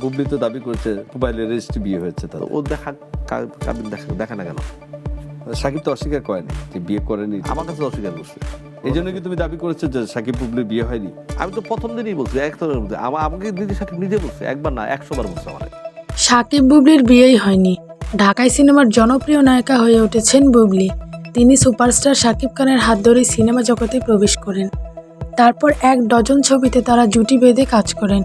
বুবলি তো দাবি করেছে মোবাইলের রেজিস্ট্রি বিয়ে হয়েছে তার ও দেখা কা- কাবিন দেখা দেখা না কেন? সাকিব তো অস্বীকার করেনি যে বিয়ে করেনি। আমার কাছে অস্বীকার করছে। এই জন্য কি তুমি দাবি করেছ যে সাকিব বুবলির বিয়ে হয়নি? আমি তো প্রথম দিনই বলছি একতরের মধ্যে। আমার আমাকে নিজে সাথে নিজে বলছে একবার না একশো বার বলছে আমার সাকিব বুবলির বিয়েই হয়নি। ঢাকায় সিনেমার জনপ্রিয় নায়িকা হয়ে উঠেছেন বুবলি। তিনি সুপারস্টার সাকিব খানের হাত ধরে সিনেমা জগতে প্রবেশ করেন। তারপর এক ডজন ছবিতে তারা জুটি বেঁধে কাজ করেন।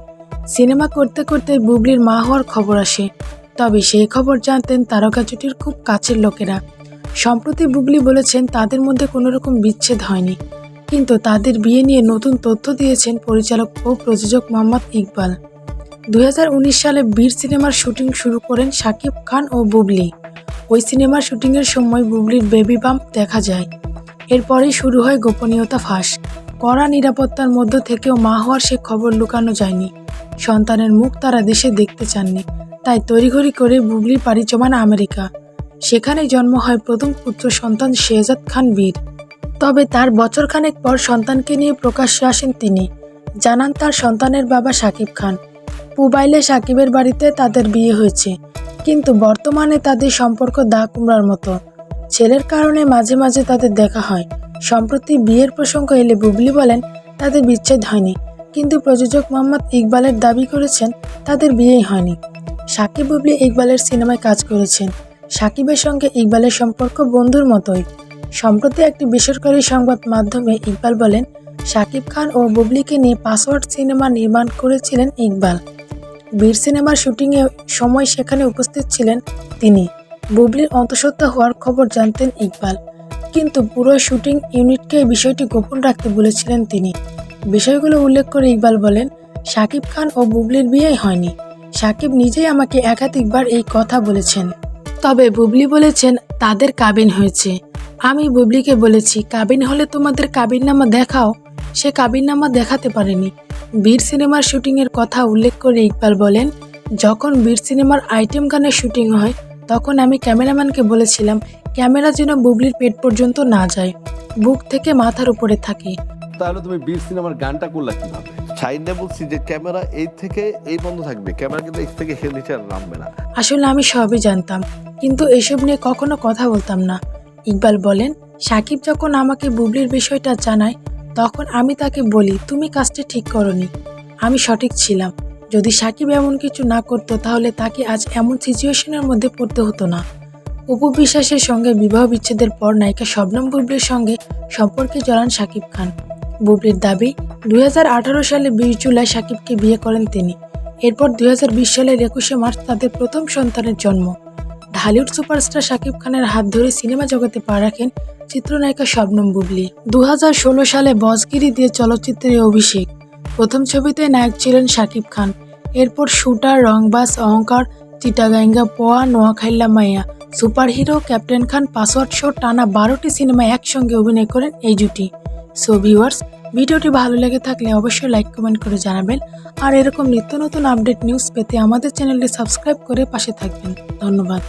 সিনেমা করতে করতে বুবলির মা হওয়ার খবর আসে। তবে সেই খবর জানতেন তারকা জুটির খুব কাছের লোকেরা। সম্প্রতি বুবলি বলেছেন, তাদের মধ্যে কোনো রকম বিচ্ছেদ হয়নি। কিন্তু তাদের বিয়ে নিয়ে নতুন তথ্য দিয়েছেন পরিচালক ও প্রযোজক মোহাম্মদ ইকবাল। দুই হাজার উনিশ সালে বীর সিনেমার শুটিং শুরু করেন শাকিব খান ও বুবলি। ওই সিনেমার শুটিংয়ের সময় বুবলির বেবি বাম্প দেখা যায়। এরপরেই শুরু হয় গোপনীয়তা ফাঁস। কড়া নিরাপত্তার মধ্য থেকেও মা হওয়ার সে খবর লুকানো যায়নি। সন্তানের মুখ তারা দেশে দেখতে চাননি। তাই তড়িঘড়ি করে বুবলি পাড়ি জমান আমেরিকা। সেখানে জন্ম হয় প্রথম পুত্র সন্তান শেহজাদ খান বীর। তবে তার বছরখানেক পর সন্তানকে নিয়ে প্রকাশ্যে আসেন তিনি। জানান তার সন্তানের বাবা শাকিব খান। পুবাইলে সাকিবের বাড়িতে তাদের বিয়ে হয়েছে। কিন্তু বর্তমানে তাদের সম্পর্ক দা কুমড়ার মতো। ছেলের কারণে মাঝে মাঝে তাদের দেখা হয়। সম্প্রতি বিয়ের প্রসঙ্গ এলে বুবলি বলেন, তাদের বিচ্ছেদ হয়নি। কিন্তু প্রযোজক মোহাম্মদ ইকবালের দাবি করেছেন, তাদের বিয়েই হয়নি। সাকিব বুবলি ইকবালের সিনেমায় কাজ করেছেন। সাকিবের সঙ্গে ইকবালের সম্পর্ক বন্ধুর মতোই। সম্প্রতি একটি বেসরকারি সংবাদ মাধ্যমে ইকবাল বলেন, সাকিব খান ও বুবলিকে নিয়ে পাসওয়ার্ড সিনেমা নির্মাণ করেছিলেন ইকবাল। বীর সিনেমার শুটিংয়ে সময় সেখানে উপস্থিত ছিলেন তিনি। বুবলির অন্তঃসত্ত্বা হওয়ার খবর জানতেন ইকবাল। কিন্তু পুরো শুটিং ইউনিটকে বিষয়টি গোপন রাখতে বলেছিলেন তিনি। বিষয়গুলো উল্লেখ করে ইকবাল বলেন, সাকিব খান ও বুবলির বিয়েই হয়নি। সাকিব নিজেই আমাকে একাধিকবার এই কথা বলেছেন। তবে বুবলি বলেছেন, তাদের কাবিন হয়েছে। আমি বুবলিকে বলেছি, কাবিন হলে তোমাদের কাবিননামা দেখাও। সে কাবিননামা দেখাতে পারেনি। বীর সিনেমার শুটিংয়ের কথা উল্লেখ করে ইকবাল বলেন, যখন বীর সিনেমার আইটেম গানের শুটিং হয় তখন আমি ক্যামেরাম্যানকে বলেছিলাম ক্যামেরা যেন বুবলির পেট পর্যন্ত না যায়। বুক থেকে মাথার উপরে থাকে। তাহলে তুমি বীর সিনেমার গানটা করলা কীভাবে? চাইনা বলছি যে ক্যামেরা এই থেকে এই বন্ধ থাকবে। ক্যামেরা কিন্তু এই থেকে সে নিচে আর নামবে না। আসলে আমি সবই জানতাম কিন্তু এসব নিয়ে কখনো কথা বলতাম না। ইকবাল বলেন সাকিব যখন আমাকে বুবলির বিষয়টা জানায় তখন আমি তাকে বলি তুমি কাজটা ঠিক করনি। আমি সঠিক ছিলাম। যদি সাকিব এমন কিছু না করতো, তাহলে তাকে আজ এমন সিচুয়েশনের মধ্যে পড়তে হতো না। অপু বিশ্বাসের সঙ্গে বিবাহ বিচ্ছেদের পর নায়িকা শবনম বুবলির সঙ্গে সম্পর্কে জড়ান সাকিব খান। বুবলির দাবি, দুই হাজার আঠারো সালে বিশ জুলাই সাকিবকে বিয়ে করেন তিনি। এরপর দুই হাজার বিশ সালের একুশে মার্চ তাদের প্রথম সন্তানের জন্ম। ঢালিউড সুপারস্টার শাকিব খানের হাত ধরে সিনেমা জগতে পা রাখেন চিত্রনায়িকা শবনম বুবলি। দু হাজার ষোলো সালে বসগিরি দিয়ে চলচ্চিত্রে অভিষেক। প্রথম ছবিতে নায়ক ছিলেন শাকিব খান। এরপর শুটার রংবাস অহংকার, চিটাগাঙ্গা, পোয়া, নোয়াখাইল্লা মাইয়া। Superhero captain Khan password show টানা বারোটি সিনেমায় একসঙ্গে অভিনয় করেন এই জুটি। সো ভিউয়ার্স, ভিডিওটি ভালো লেগে থাকলে অবশ্যই লাইক, কমেন্ট করে জানাবেন। আর এরকম নিত্য নতুন আপডেট নিউজ পেতে আমাদের চ্যানেলটি সাবস্ক্রাইব করে পাশে থাকবেন। ধন্যবাদ।